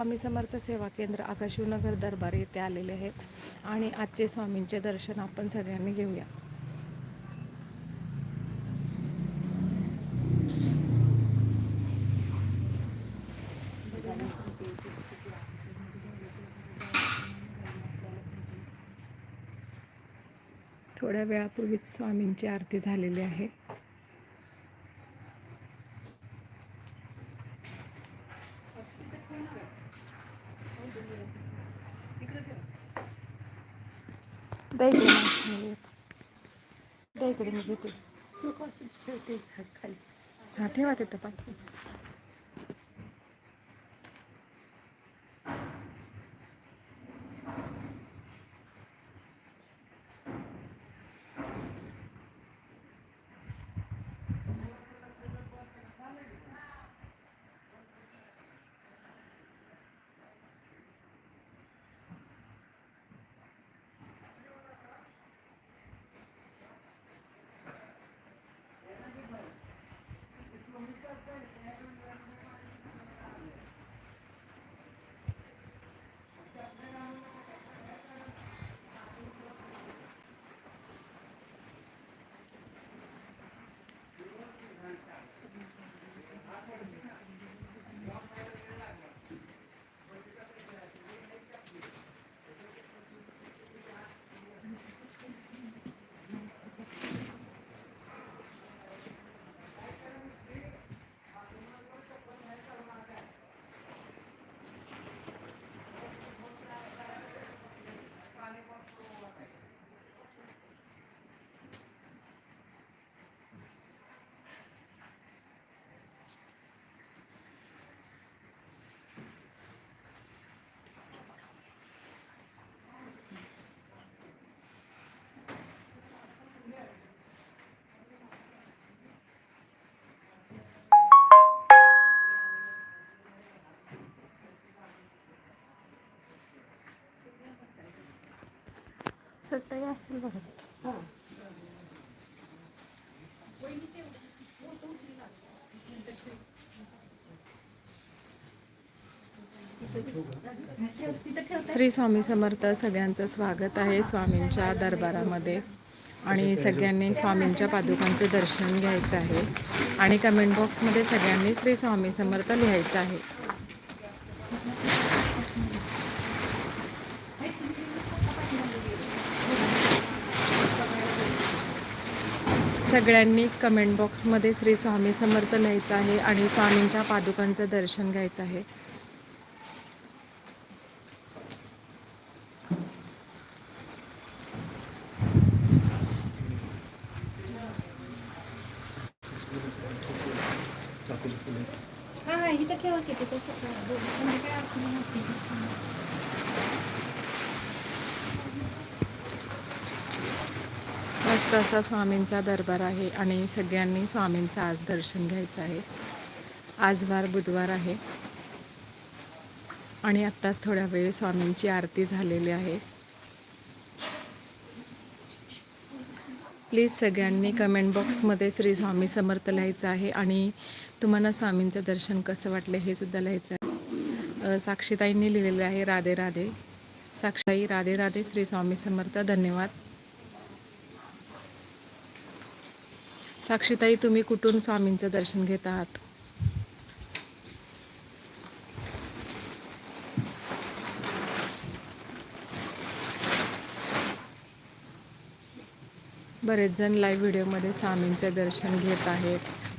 स्वामी समर्थ सेवा केंद्र आकाशिवनगर दरबार येथे आलेले आहेत. आणि आजचे स्वामींचे दर्शन आपण सगळ्यांनी घेऊया. थोड्या वेळापूर्वीच स्वामींची आरती झालेली आहे. इकडे मी घेते हा ठेवा तिथं पाठी सत्ताही असेल बघा. श्री स्वामी समर्थ सगळ्यांचं स्वागत आहे स्वामींच्या दरबारामध्ये. आणि सगळ्यांनी स्वामींच्या पादुकांचं दर्शन घ्यायचं आहे. आणि कमेंट बॉक्समध्ये सगळ्यांनी श्री स्वामी समर्थ लिहायचं आहे. सगळ्यांनी कमेंट बॉक्समध्ये श्री स्वामी समर्थ लिहायचं आहे आणि स्वामींच्या पादुकांचं दर्शन घ्यायचं आहे. हा हा इथं ठेवा की ते तसं करा दोन म्हणजे काय अर्थ नाही मस्त असा स्वामींचा दरबार आहे आणि सगळ्यांनी स्वामींचं आज दर्शन घ्यायचं आहे. आज वार बुधवार आहे. आणि आत्ताच थोड्या वेळ स्वामींची आरती झालेली आहे. प्लीज सगळ्यांनी कमेंट बॉक्समध्ये श्री स्वामी समर्थ लिहायचं आहे आणि तुम्हाला स्वामींचं दर्शन कसं वाटलं हे सुद्धा लिहायचं आहे. साक्षीताईंनी लिहिलेलं आहे राधे राधे. साक्षीताई राधे राधे श्री स्वामी समर्थ धन्यवाद. साक्षीताई तुम्ही कुठून स्वामींचं दर्शन घेत आहात बरेच जण लाईव्ह व्हिडिओमध्ये स्वामींचे दर्शन घेत आहेत.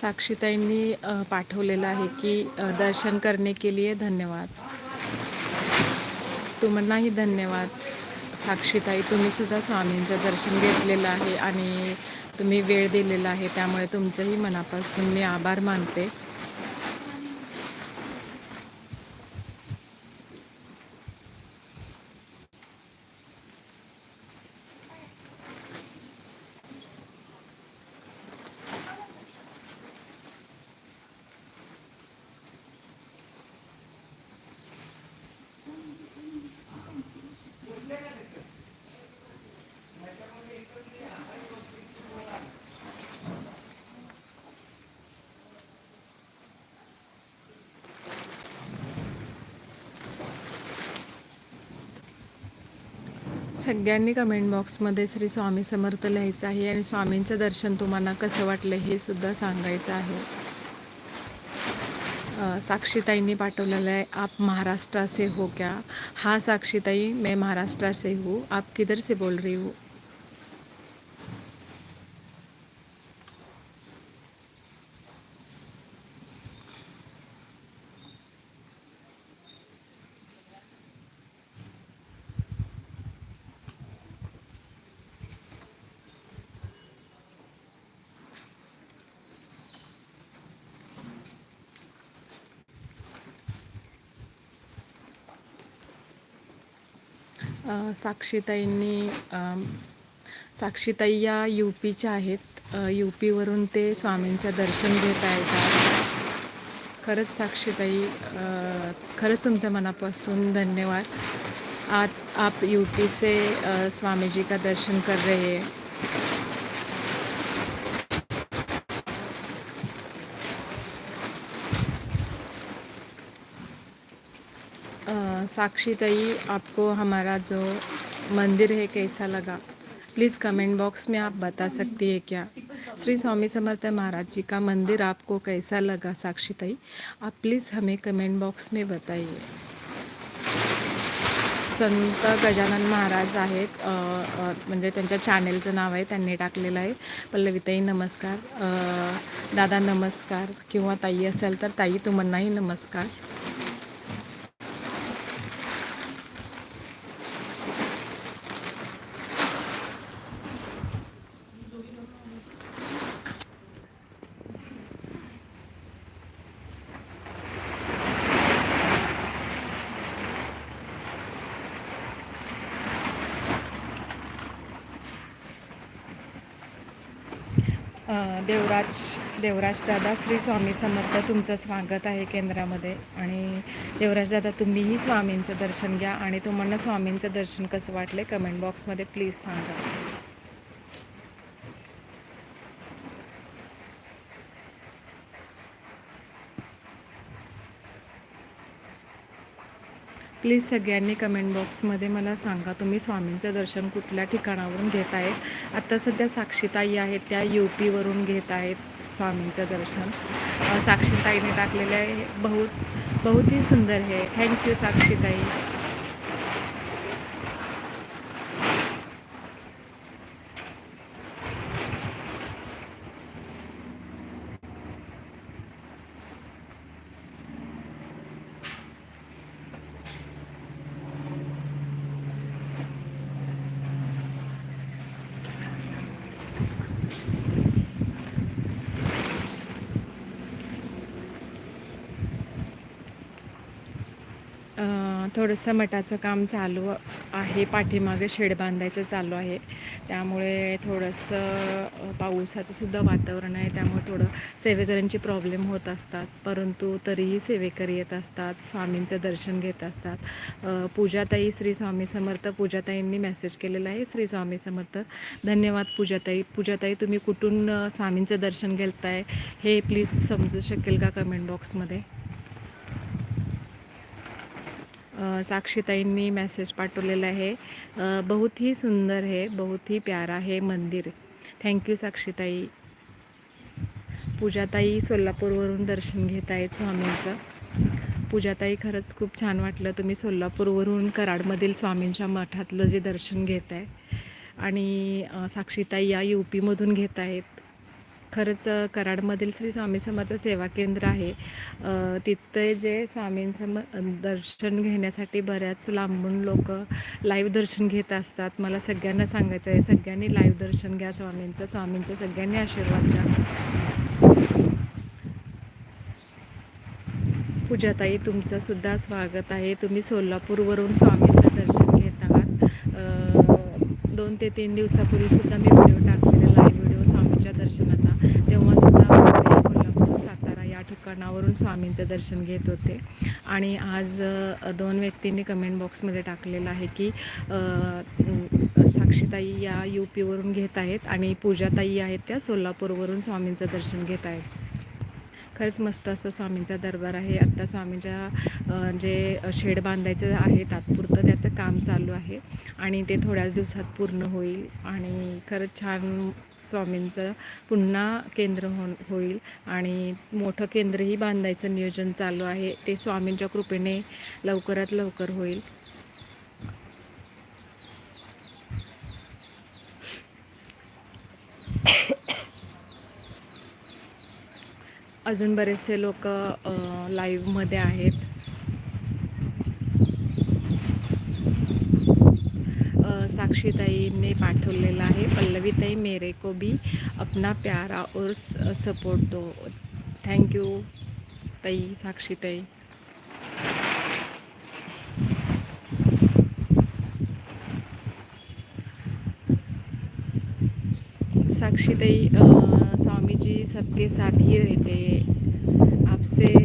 साक्षीताईंनी पाठवलेलं आहे की दर्शन करने के लिए धन्यवाद. तुम्हालाही धन्यवाद. साक्षीताई तुम्ही सुद्धा स्वामींचं दर्शन घेतलेलं आहे आणि तुम्ही वेळ दिलेला आहे त्यामुळे तुमचंही मनापासून मी आभार मानते. सगळ्यांनी कमेंट बॉक्समध्ये श्री स्वामी समर्थ लिहायचं आहे आणि स्वामींचं दर्शन तुम्हाला कसं वाटलं हे सुद्धा सांगायचं आहे. साक्षीताईंनी पाठवलेलं आहे आप महाराष्ट्र से हो क्या? हा साक्षीताई मैं महाराष्ट्र से हूँ आप किधर से बोल रही हो? साक्षीताईंनी साक्षीताई या यू पीच्या आहेत. यू पीवरून ते स्वामींचं दर्शन घेता येतात खरंच साक्षीताई खरंच तुमचं मनापासून धन्यवाद. आज आप यू पी से स्वामी जी का दर्शन कर रहे हैं. साक्षीताई आपको हमारा जो मंदिर है कैसा लगा? प्लीज़ कमेंट बॉक्स में आप बता सकती है क्या? श्री स्वामी समर्थ महाराज जी का मंदिर आपको कैसा लगा साक्षीताई? आप प्लीज़ हमें कमेंट बॉक्स में बताइए। संत गजानन महाराज आहेत म्हणजे त्यांच्या चॅनेलचं नाव आहे त्यांनी टाकलेलं आहे. पल्लवीताई नमस्कार. दादा नमस्कार. किंवा ताई असेल तर ताई तुम्हालाही नमस्कार. देवराज देवराज दादा श्री स्वामी समर्थ तुमचं स्वागत आहे केंद्रामध्ये. आणि देवराज दादा तुम्हीही स्वामींचं दर्शन घ्या आणि तुम्हाला स्वामींचं दर्शन कसं वाटलं कमेंट बॉक्समध्ये प्लीज सांगा. प्लीज सगळ्यांनी कमेंट बॉक्समध्ये मला सांगा तुम्ही स्वामींचं दर्शन कुठल्या ठिकाणावरून घेत आहेत? आत्ता सध्या साक्षीताई आहेत त्या यू पीवरून घेत आहेत स्वामींचं दर्शन. साक्षीताईने टाकलेलं आहे बहुत बहुत ही सुंदर है. थँक्यू साक्षीताई. थोडंसं मठाचं काम चालू आहे पाठीमागे शेड बांधायचं चालू आहे. त्यामुळे थोडंसं पाऊसाचंसुद्धा पावसाचं सुद्धा वातावरण आहे. त्यामुळे थोडं सेवेकऱ्यांची प्रॉब्लेम होत असतात. परंतु तरीही सेवेकरी येत असतात स्वामींचं दर्शन घेत असतात. पूजाताई श्री स्वामी समर्थ पूजाताईंनी मेसेज केलेला आहे. श्री स्वामी समर्थ धन्यवाद पूजाताई. पूजाताई तुम्ही कुठून स्वामींचं दर्शन घेताय? हे प्लीज समजू शकेल का कमेंट बॉक्समध्ये साक्षीताईंनी मेसेज पाठवलेला आहे. बहुत ही सुंदर है बहुत ही प्यारा है मंदिर. थँक्यू साक्षीताई. पूजाताई सोलापूरवरून दर्शन घेत आहेत स्वामींचं. पूजाताई खरंच खूप छान वाटलं तुम्ही सोलापूरवरून कराडमधील स्वामींच्या मठातलं जे दर्शन घेत आहे आणि साक्षीताई या यू पीमधून घेत आहेत. खरंच कराडमधील श्री स्वामी समर्थ सेवा केंद्र आहे. तिथे जे स्वामींसम दर्शन घेण्यासाठी बऱ्याच लांबून लोक लाईव्ह दर्शन घेत असतात. मला सगळ्यांना सांगायचं आहे सगळ्यांनी लाईव्ह दर्शन घ्या स्वामींचं स्वामींचं सगळ्यांनी आशीर्वाद घ्या. पूजाताई तुमचं सुद्धा स्वागत आहे. तुम्ही सोलापूरवरून स्वामींचं दर्शन घेत आहात. दोन ते तीन दिवसापूर्वी सुद्धा मी व्हिडिओ टाकलेला लाईव्ह व्हिडिओ स्वामींच्या दर्शनाचा तेव्हा सुद्धा पुणे, कोल्हापूर सातारा या स्वामींचं दर्शन घेत होते. आणि आज दोन व्यक्तींनी कमेंट बॉक्समध्ये टाकलेलं आहे की साक्षीताई या यू पीवरून घेत आहेत आणि पूजाताई आहेत त्या सोलापूरवरून स्वामींचं दर्शन घेत आहेत. खरंच मस्त असं स्वामींचा दरबार आहे. आत्ता स्वामींच्या जे शेड बांधायचं आहे तात्पुरतं त्याचं काम चालू आहे. आणि ते थोड्याच दिवसात पूर्ण होईल. आणि खरंच छान स्वामींचं पुन्हा केंद्र हो होईल आणि मोठं केंद्रही बांधायचं नियोजन चालू आहे. ते स्वामींच्या कृपेने लवकरात लवकर होईल. अजून बरेचसे लोक लाईव्हमध्ये आहेत. साक्षीताईने पाठवलेला आहे पल्लवीताई मेरे को भी अपना प्यारा और सपोर्ट दो. थँक्यू ताई साक्षीताई. साक्षीताई स्वामीजी स्वामी जी सबके साथ ही रहते हैं आपसे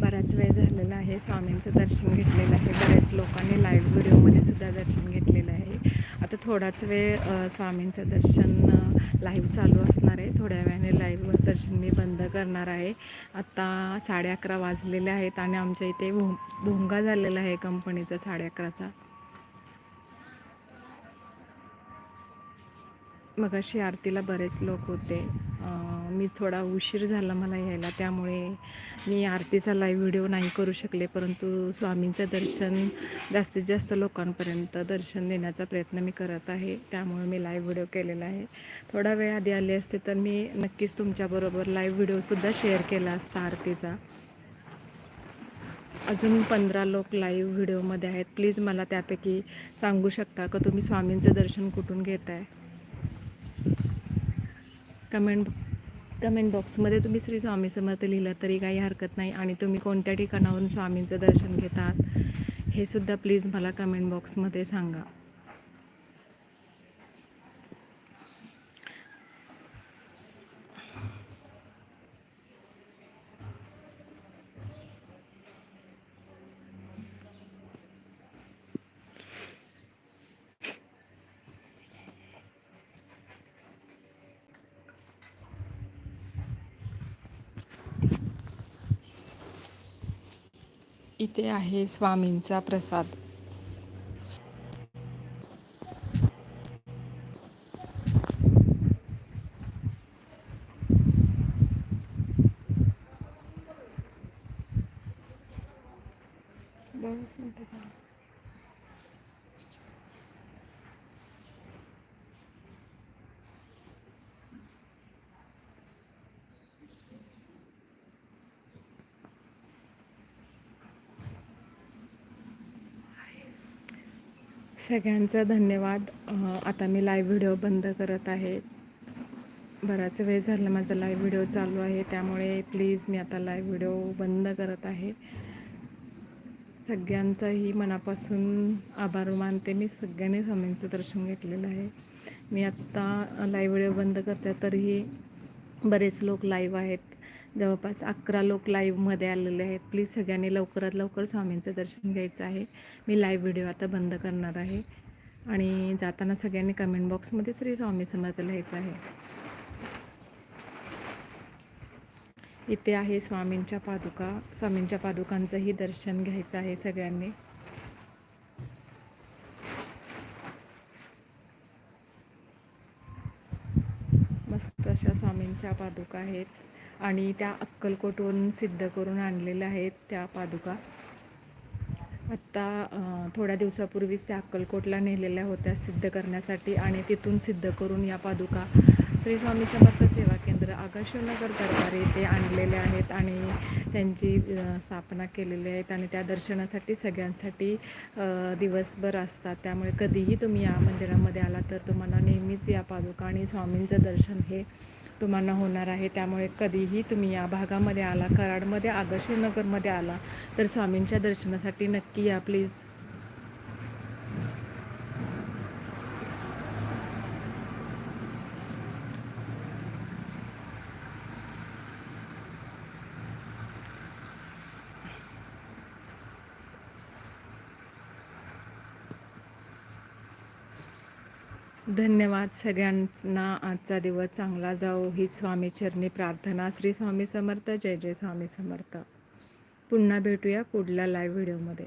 बराच वेळ झालेला आहे स्वामींचं दर्शन घेतलेलं आहे. बऱ्याच लोकांनी लाईव्ह व्हिडिओमध्ये सुद्धा दर्शन घेतलेलं आहे. आता थोडाच वेळ स्वामींचं दर्शन लाईव्ह चालू असणार आहे. थोड्या वेळाने लाईव्ह दर्शन मी बंद करणार आहे. आत्ता साडे अकरा वाजलेले आहेत आणि आमच्या इथे भो भोंगा झालेला आहे कंपनीचा साडे अकराचा मग अशी आरतीला बरेच लोक होते. मी थोडा उशीर झाला मला यायला त्यामुळे मी आरतीचा लाईव्ह व्हिडिओ नाही करू शकले परंतु स्वामींचं दर्शन जास्तीत जास्त लोकांपर्यंत दर्शन देण्याचा प्रयत्न मी करत आहे त्यामुळे मी लाईव्ह व्हिडिओ केलेला आहे. थोडा वेळ आधी आले असते तर मी नक्कीच तुमच्याबरोबर लाईव्ह व्हिडिओसुद्धा शेअर केला असता आरतीचा. अजून पंधरा लोक लाईव्ह व्हिडिओमध्ये आहेत. प्लीज मला त्यापैकी सांगू शकता का तुम्ही स्वामींचं दर्शन कुठून घेत आहे कमेंट कमेंट बॉक्समध्ये तुम्ही श्री स्वामी समर्थ लिहिलं तरी काही हरकत नाही आणि तुम्ही कोणत्या ठिकाणावरून स्वामींचं दर्शन घेतात हे सुद्धा प्लीज मला कमेंट बॉक्समध्ये सांगा. इथे आहे स्वामींचा प्रसाद. सगळ्यांचा धन्यवाद. आता मी लाईव्ह व्हिडिओ बंद करत आहे. बराच वेळ झाला माझा लाईव्ह व्हिडिओ चालू आहे त्यामुळे प्लीज मी आता लाईव्ह व्हिडिओ बंद करत आहे. सगळ्यांचाही मनापासून आभार मानते मी. सगळ्यांनी स्वामींचं दर्शन घेतलेलं आहे. मी आत्ता लाईव्ह व्हिडिओ बंद करते तरीही बरेच लोक लाईव्ह आहेत. जवळपास अकरा लोक लाईव्हमध्ये आलेले आहेत. प्लीज सगळ्यांनी लवकरात लवकर स्वामींचं दर्शन घ्यायचं आहे. मी लाईव्ह व्हिडिओ आता बंद करणार आहे. आणि जाताना सगळ्यांनी कमेंट बॉक्समध्ये श्री स्वामी समर्थ लिहायचं आहे. इथे आहे स्वामींच्या पादुका. स्वामींच्या पादुकांचंही दर्शन घ्यायचं आहे सगळ्यांनी. मस्त अशा स्वामींच्या पादुका आहेत. आणि त्या अक्कलकोटवरून सिद्ध करून आणलेल्या आहेत त्या पादुका. आत्ता थोड्या दिवसापूर्वीच त्या अक्कलकोटला नेलेल्या होत्या सिद्ध करण्यासाठी आणि तिथून सिद्ध करून या पादुका श्री स्वामी समर्थ सेवा केंद्र आकाशनगर दरबार येथे आणलेले आहेत आणि त्यांची स्थापना केलेली आहेत आणि त्या दर्शनासाठी सगळ्यांसाठी दिवसभर असतात. त्यामुळे कधीही तुम्ही या मंदिरामध्ये आला तर तुम्हाला नेहमीच या पादुका आणि स्वामींचं दर्शन हे तुम्हाला होणार आहे. त्यामुळे कधीही तुम्ही या भागामध्ये आला कराडमध्ये आदर्शनगरमध्ये आला तर स्वामींच्या दर्शनासाठी नक्की या प्लीज धन्यवाद सगळ्यांना. आजचा दिवस चांगला जाओ ही स्वामी चरणी प्रार्थना. श्री स्वामी समर्थ. जय जय स्वामी समर्थ. पुन्हा भेटूया पुढल्या लाईव्ह व्हिडिओमध्ये